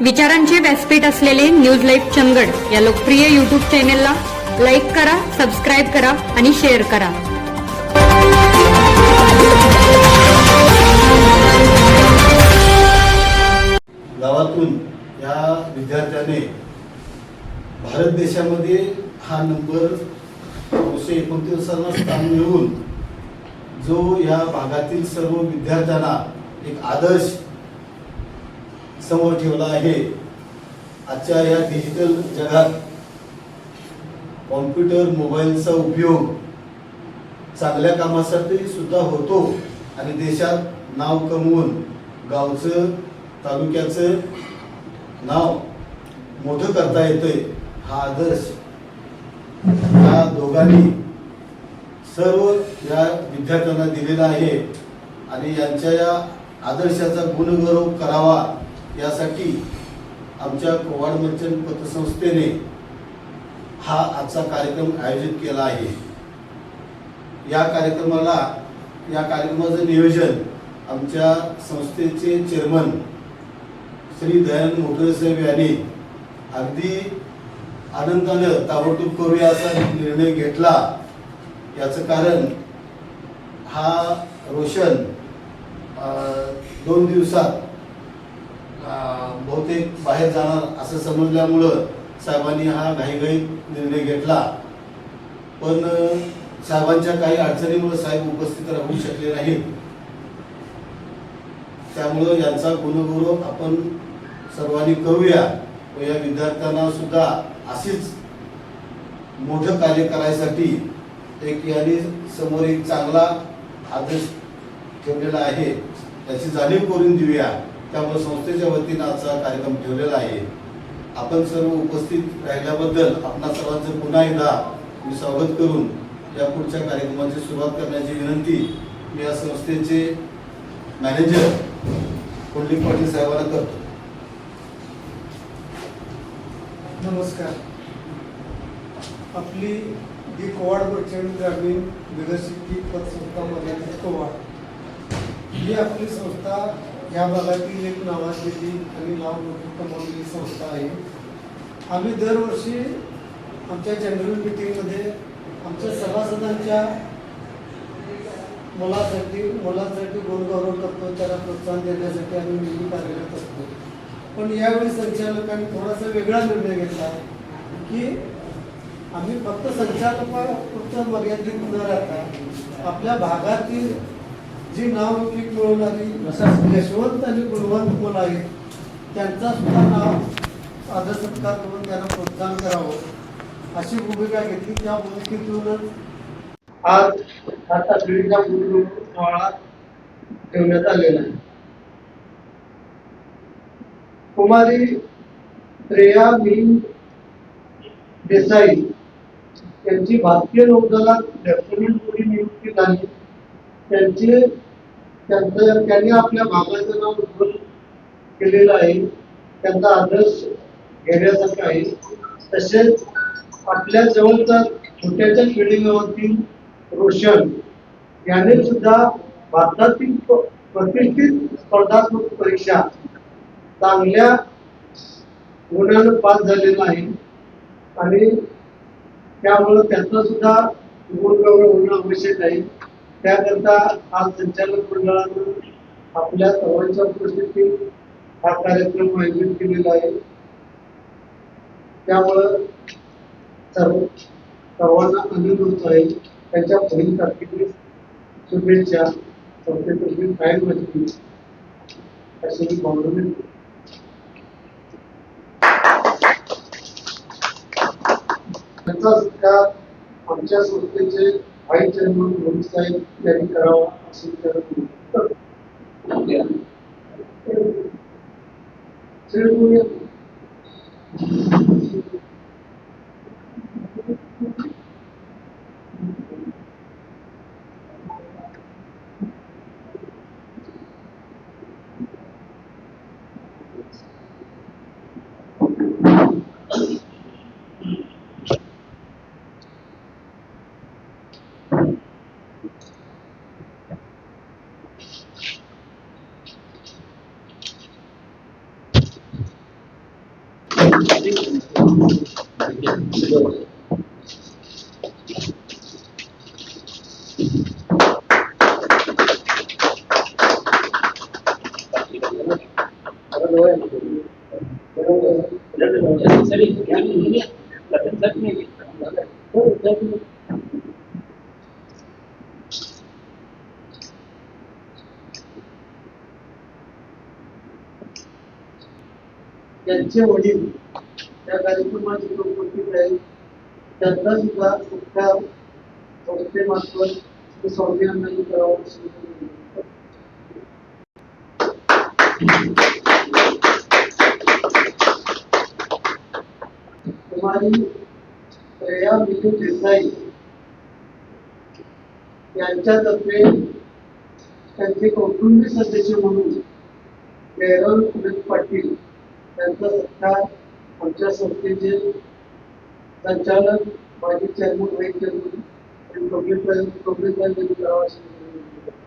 विचारांचे व्यासपीठ असलेले न्यूज लाईव्ह चंदगड या लोकप्रिय युट्यूब चॅनेलला लाईक करा सबस्क्राईब करा आणि शेअर करा. गावातून या विद्यार्थ्याने भारत देशामध्ये हा नंबर नऊशे एकोणतीसाला स्थान मिळवून जो या भागातील सर्व विद्यार्थ्यांना एक आदर्श समोर ठेवला आहे. आजच्या या डिजिटल जगात कॉम्प्युटर मोबाईलचा उपयोग चांगल्या कामासाठी सुद्धा होतो आणि देशात नाव कमवून गावचं तालुक्याचं नाव मोठं करता येतंय हा आदर्श. या दोघांनी सर्व या विद्यार्थ्यांना दिलेला आहे आणि यांच्या या आदर्शाचा गुणगौरव करावा यासाठी आमच्या कोवाड मर्चंट पतसंस्थेने हा आजचा कार्यक्रम आयोजित केला आहे. या कार्यक्रमाला या कार्यक्रमाचं नियोजन आमच्या संस्थेचे चेअरमन श्री दयानंद मोटरे साहेब यांनी अगदी आनंदानं ताबडतोब करूया असा निर्णय घेतला. याचं कारण हा रोशन दोन दिवसात बहुतेक बाहेर जाणार असं समजल्यामुळं साहेबांनी हा घाईघाई निर्णय घेतला. पण साहेबांच्या काही अडचणीमुळे साहेब उपस्थित राहू शकले नाहीत. त्यामुळं यांचा गुणगौरव आपण सर्वांनी करूया व या विद्यार्थ्यांना सुद्धा अशीच मोठं कार्य करायसाठी एक यांनी समोर एक चांगला आदर्श ठेवलेला आहे. त्याची जाणीव करून देऊया. त्यामुळे संस्थेच्या वतीनं आजचा कार्यक्रम ठेवलेला आहे. आपण सर्व उपस्थित राहिल्याबद्दल आपणा सर्वांचं पुन्हा एकदा मी स्वागत करून या पुढच्या कार्यक्रमाची सुरुवात करण्याची विनंती मी या संस्थेचे मॅनेजर कुंडलिक पाटील साहेबांना करतो. नमस्कार. आपली ही कोवाड प्रचंड ग्रामीण विकसित पतसंस्था मर्यादित कोवाड ही आपली संस्था या भागातील एक नावाजलेली आणि लाभ मोठी कमावलेली संस्था आहे. आम्ही दरवर्षी आमच्या जनरल मिटिंगमध्ये आमच्या सभासदांच्या मुलासाठी मुलांसाठी गुणगौरव करतो त्याला प्रोत्साहन देण्यासाठी आम्ही नेहमी कार्यरत असतो. पण यावेळी संचालकांनी थोडासा वेगळा निर्णय घेतला की आम्ही फक्त संचालकापुरतं मर्यादित न राहता आपल्या भागातील जी नाव की मिळवणारी यशवंत आणि गुणवंत मुलं आहेत त्यांचा सुद्धा नाव आदर सत्कार करून त्यांना प्रोत्साहन करावं अशी भूमिका घेतली. त्या भूमिकेतूनच आज आता तातडीचा गुरु सोहळा ठेवण्यात आलेला आहे. कुमारी श्रेया मी देसाई यांची भारतीय नौदलात लेफ्टनंट म्हणून नियुक्ती झाली. त्यांचे त्यांचं त्यांनी आपल्या भागाचं नाव उज्ज्वल केलेलं आहे. त्यांचा आदर्श घेण्यासारखा आहे. तसेच आपल्या जवळच्या छोट्याच्या खेडेगावातील रोशन याने सुद्धा भारतातील प्रतिष्ठित स्पर्धात्मक परीक्षा चांगल्या गुणानं पास झालेला आहे आणि त्यामुळं त्यांचा सुद्धा गुणगौरव होणं आवश्यक आहे. त्याकरता आज संचालक मंडळानं आपल्या सर्वांच्या उपस्थितीत हा कार्यक्रम आयोजित केलेला आहे. त्यामुळं सर्व सर्वांना आनंद होत आहे त्यांच्या पुढील तारखेची शुभेच्छा संस्थेतर्फे कायम असतील अशी मी भावना व्यक्त त्याचा सत्कार आमच्या संस्थेचे व्हाईस चेअरमन रोहित साहेब यांनी करावा अशी विचारत करतो. त्यांचे वडील त्या कार्यक्रमाचे उपस्थित आहे त्यांचा सुद्धा सत्कार संस्थेमार्फत स्वामी अण्णांनी करावा कुमारी श्रेया विजू देसाई यांच्यातर्फे त्यांचे कौटुंबिक सदस्य म्हणून केरळ सुरेश पाटील यांचा सत्कार आमच्या संस्थेचे संचालक माजी चेअरमन व्हाईस चेअरमन आणि पब्लिक पब्लिक यांनी करावा अशी विनंती करतो.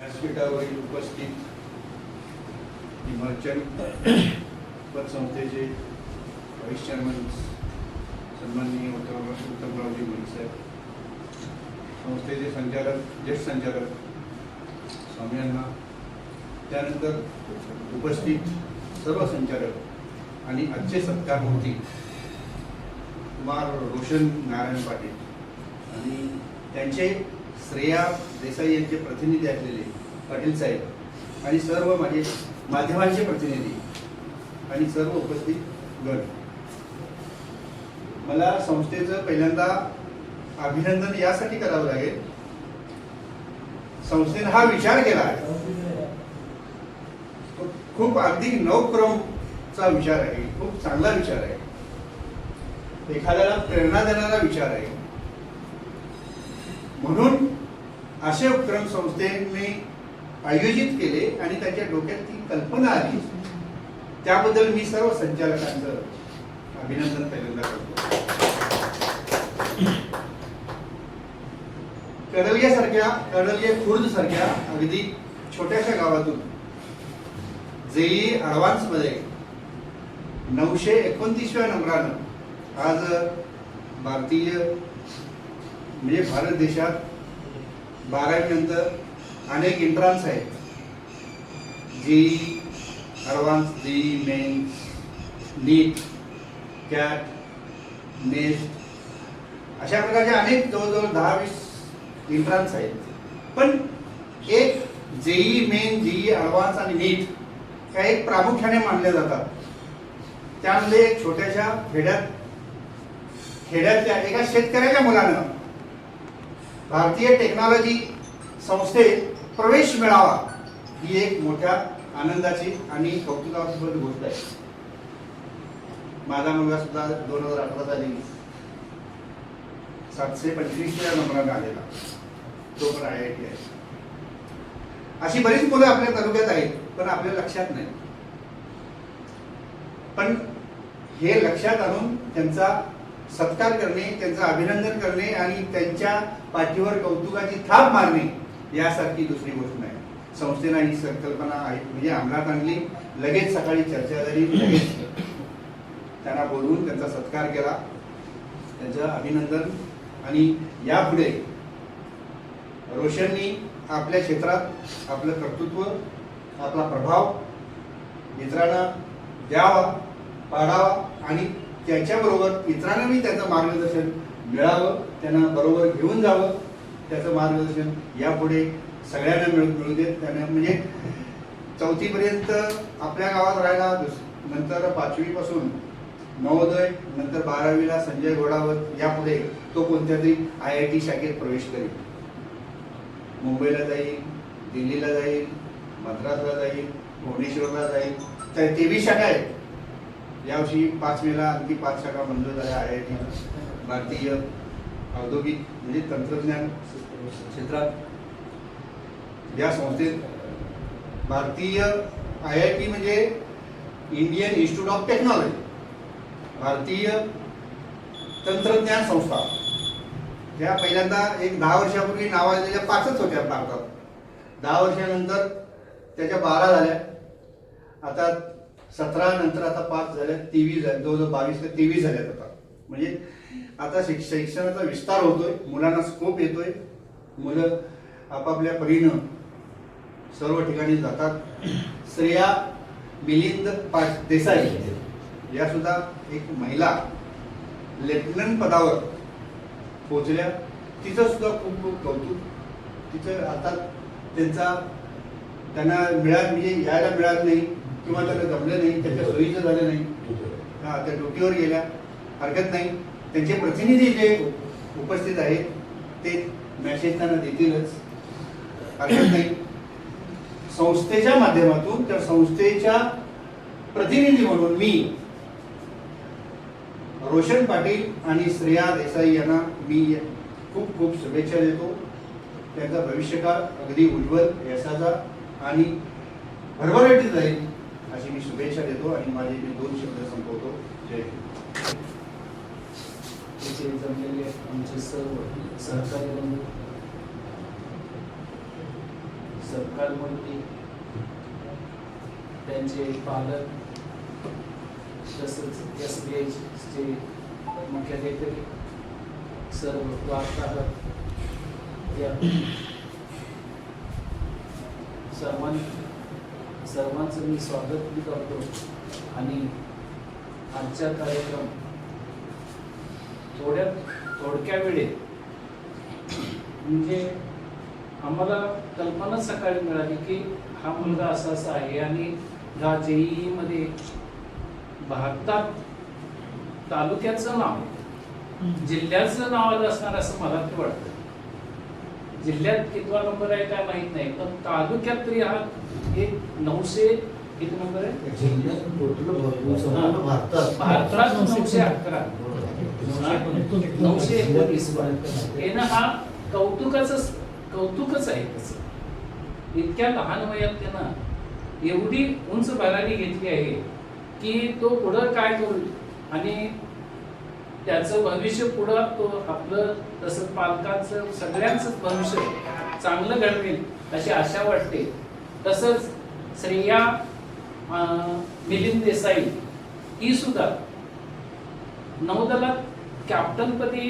व्यासपीठावरील उपस्थित मर्चंट पतसंस्थेचे व्हाईस चेअरमन सन्माननीय उत्तम उत्तमरावजी मोदी साहेब संस्थेचे संचालक ज्येष्ठ संचालक स्वामी यांना त्यानंतर उपस्थित सर्व संचालक आणि आजचे सत्कार होती कुमार रोशन नारायण पाटील. आणि त्यांचे श्रेया देसाई यांचे प्रतिनिधी असलेले पाटील साहेब आणि सर्व माझे माध्यमांचे प्रतिनिधी आणि सर्व उपस्थित गण. मला संस्थेचं पहिल्यांदा अभिनंदन यासाठी करावं लागेल. संस्थेने हा विचार केला आहे. खूप अगदी नवक्रमचा विचार आहे. खूप चांगला विचार आहे. एखाद्याला प्रेरणा देणारा विचार आहे. म्हणून असे उपक्रम संस्थेने आयोजित केले आणि त्याच्या डोक्यात ती कल्पना आली. त्याबद्दल मी सर्व संचालकांचं अभिनंदन पहिल्यांदा करतो. कडलियासारख्या कडलगे खुर्द सारख्या अगदी छोट्याशा गावातून जेई ऍडव्हान्समध्ये नऊशे एकोणतीसव्या नंबरानं आज भारतीय म्हणजे भारत देशात बारावी नंतर अनेक एंट्रान्स आहेत. JEE advanced JEE main NEET CAT NEST अशा प्रकारचे अनेक जवळजवळ दहा वीस एंट्रान्स आहेत. पण एक जेई मेन जेई अडवान्स आणि नीट या एक प्रामुख्याने मानल्या जातात. त्यामध्ये एक छोट्याशा खेड्यात खेड्यातल्या एका शेतकऱ्याच्या मुलानं भारतीय टेक्नॉलॉजी संस्थेत प्रवेश मिळावा ही एक मोठ्या आनंदाची आणि कौतुकास्पद गोष्ट आहे. माझा मुलगा सुद्धा दोन हजार अठरा साली सातशे पंचवीसच्या नंबराने आलेला. तो पण आय आय टी आहे. अशी बरीच मुलं आपल्या तालुक्यात आहेत पण आपल्या लक्षात नाही. पण हे लक्षात आणून त्यांचा सत्कार करणे त्यांचं अभिनंदन करणे आणि त्यांच्या पाठीवर कौतुकाची थाप मारणे यासारखी दुसरी गोष्ट नाही. संस्थेनं ही संकल्पना आहे. म्हणजे अंमलात आणली लगेच सकाळी चर्चा झाली लगेच त्यांना बोलवून त्यांचा सत्कार केला. त्यांचं अभिनंदन. आणि यापुढे रोशननी आपल्या क्षेत्रात आपलं कर्तृत्व आपला प्रभाव इतरांना द्यावा पाडावा आणि त्याच्याबरोबर इतरांनाही त्याचं मार्गदर्शन मिळावं त्यांना बरोबर घेऊन जावं त्याचं मार्गदर्शन यापुढे सगळ्यांना मिळून मिळू देत. त्यांना म्हणजे चौथीपर्यंत आपल्या गावात राहायला नंतर पाचवीपासून नवोदय नंतर बारावीला संजय घोडावत यापुढे तो कोणत्या तरी आय आय टी शाखेत प्रवेश करेल. मुंबईला जाईल दिल्लीला जाईल मद्रासला जाईल भुवनेश्वरला जाईल. तर तेवीस शाखा आहेत. यावर्षी पाच मेला आणखी पाच शाखा मंजूर झाल्या आय आय टी. भारतीय औद्योगिक म्हणजे तंत्रज्ञान क्षेत्रात. या संस्थेत भारतीय आय आय टी म्हणजे इंडियन इन्स्टिट्यूट ऑफ टेक्नॉलॉजी. भारतीय तंत्रज्ञान संस्था. ह्या पहिल्यांदा एक दहा वर्षापूर्वी नावाजलेल्या पाचच होत्या भारतात. दहा वर्षानंतर त्याच्या बारा झाल्या. आता सतरा नंतर आता पाच झाल्या. तेवीस झाल्या. जवळजवळ बावीस ते तेवीस झाल्यात आता. म्हणजे आता शिक्ष शिक्षणाचा विस्तार होतोय. मुलांना स्कोप येतोय. मुलं आपापल्या परीनं सर्व ठिकाणी जातात. श्रेया मिलिंद पाट देसाई. या सुद्धा एक महिला लेफ्टनंट पदावर पोहोचल्या. तिचं सुद्धा खूप खूप कौतुक. तिचं आता त्यांचा त्यांना मिळाल म्हणजे यायला मिळालं नाही किंवा त्याला जमलं नाही त्याच्या सोयीचं झालं नाही. हा त्या ड्युटीवर गेल्या. हरकत नाही. त्यांचे प्रतिनिधी जे उपस्थित आहेत ते मेसेज त्यांना देतीलच. हरकत नाही. संस्थेच्या माध्यमातून त्या संस्थेच्या प्रतिनिधी म्हणून मी रोशन पाटील आणि श्रेया देसाई यांना मी खूप खूप शुभेच्छा देतो. त्यांचा भविष्यकाळ अगदी उज्ज्वल यशाचा आणि भरभराटीत जाईल अशी मी शुभेच्छा देतो आणि माझे मी दोन शब्द संपवतो. जय हिंद. जमलेले आमचे सर्व सहकारी बंधू सरकार मंत्री त्यांचे पालक एस बी आयचे मुख्याधिकारी सर्व वार्ताहर या सर्वां सर्वांचं मी स्वागत करतो आणि आजचा कार्यक्रम थोड्या थोडक्या वेळेत म्हणजे आम्हाला कल्पना सकाळी मिळाली की हा मुलगा असा असा आहे आणि ह्या जेईमध्ये भारतात तालुक्याचं नाव जिल्ह्याचं नाव आलं असणार असं मला ते वाटतं. जिल्ह्यात कितवा नंबर आहे काय माहीत नाही पण तालुक्यात तरी हा एक नऊशे किती नंबर आहे? भारतात. नऊशे अकरा. नऊशे एकोणीस हे ना हा कौतुकाच कौतुकच आहे त्याचं इतक्या लहान वयात त्यानं एवढी उंच भरारी घेतली आहे. की तो पुढं काय करू? आणि त्याचं भविष्य पुढं तो आपलं तसं पालकांचं सगळ्यांचं भविष्य चांगलं घडवेल अशी आशा वाटते. तसंच श्रेया मिलिंद देसाई ही सुद्धा नौदलात कॅप्टनपदी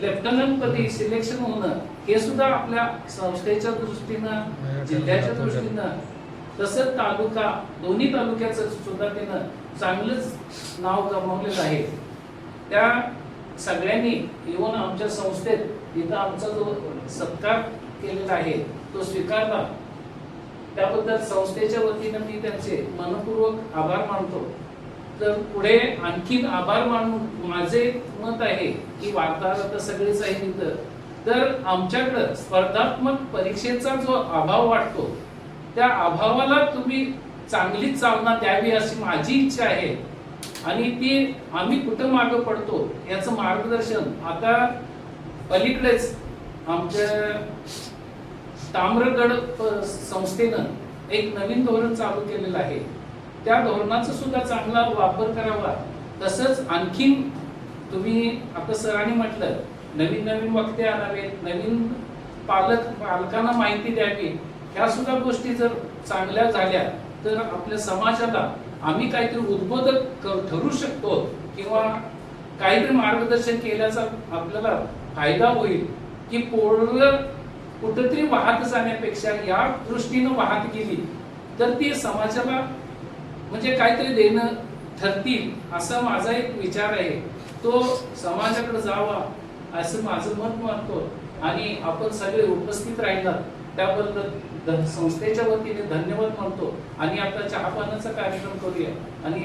लेफ्टनंटपदी सिलेक्शन होणं हे सुद्धा आपल्या संस्थेच्या दृष्टीनं जिल्ह्याच्या दृष्टीनं तसंच तालुका दोन्ही तालुक्याचं सुद्धा त्यानं चांगलंच नाव कमावलेलं आहे. त्या सगळ्यांनी येऊन आमच्या संस्थेत इथं आमचा जो सत्कार केलेला आहे तो स्वीकारला. त्याबद्दल संस्थेच्या वतीनं मी त्यांचे मनपूर्वक आभार मानतो. तर पुढे आणखीन आभार मानून माझे मत आहे की वार्ताहर आता सगळेच आहे इथं. तर आमच्याकडं स्पर्धात्मक परीक्षेचा जो अभाव वाटतो त्या अभावाला तुम्ही चांगलीच चालना द्यावी अशी माझी इच्छा आहे. आणि ती आम्ही कुठं मागं पडतो याचं मार्गदर्शन आता पलीकडेच आमच्या ताम्रगड संस्थेनं एक नवीन धोरण चालू केलेलं आहे. त्या धोरणाचा सुद्धा चांगला वापर करावा. तसंच आणखीन तुम्ही आता सरांनी म्हटलं नवीन नवीन वक्ते आणावेत नवीन पालक पालकांना माहिती द्यावी. ह्या सुद्धा गोष्टी जर चांगल्या झाल्या तर आपल्या समाजाला आम्ही काहीतरी उद्बोधक ठरू शकतो किंवा काहीतरी मार्गदर्शन केल्याचा आपल्याला फायदा होईल की पोरं कुठंतरी वाहत जाण्यापेक्षा या दृष्टीनं वाहत गेली तर ती समाजाला म्हणजे काहीतरी देणं ठरतील असा माझा एक विचार आहे. तो समाजाकडे जावा असं माझं मत मानतो. आणि आपण सगळे उपस्थित राहिलात त्याबद्दल संस्थेच्या वतीने धन्यवाद मानतो आणि आता चहापानाचा कार्यक्रम करूया? आणि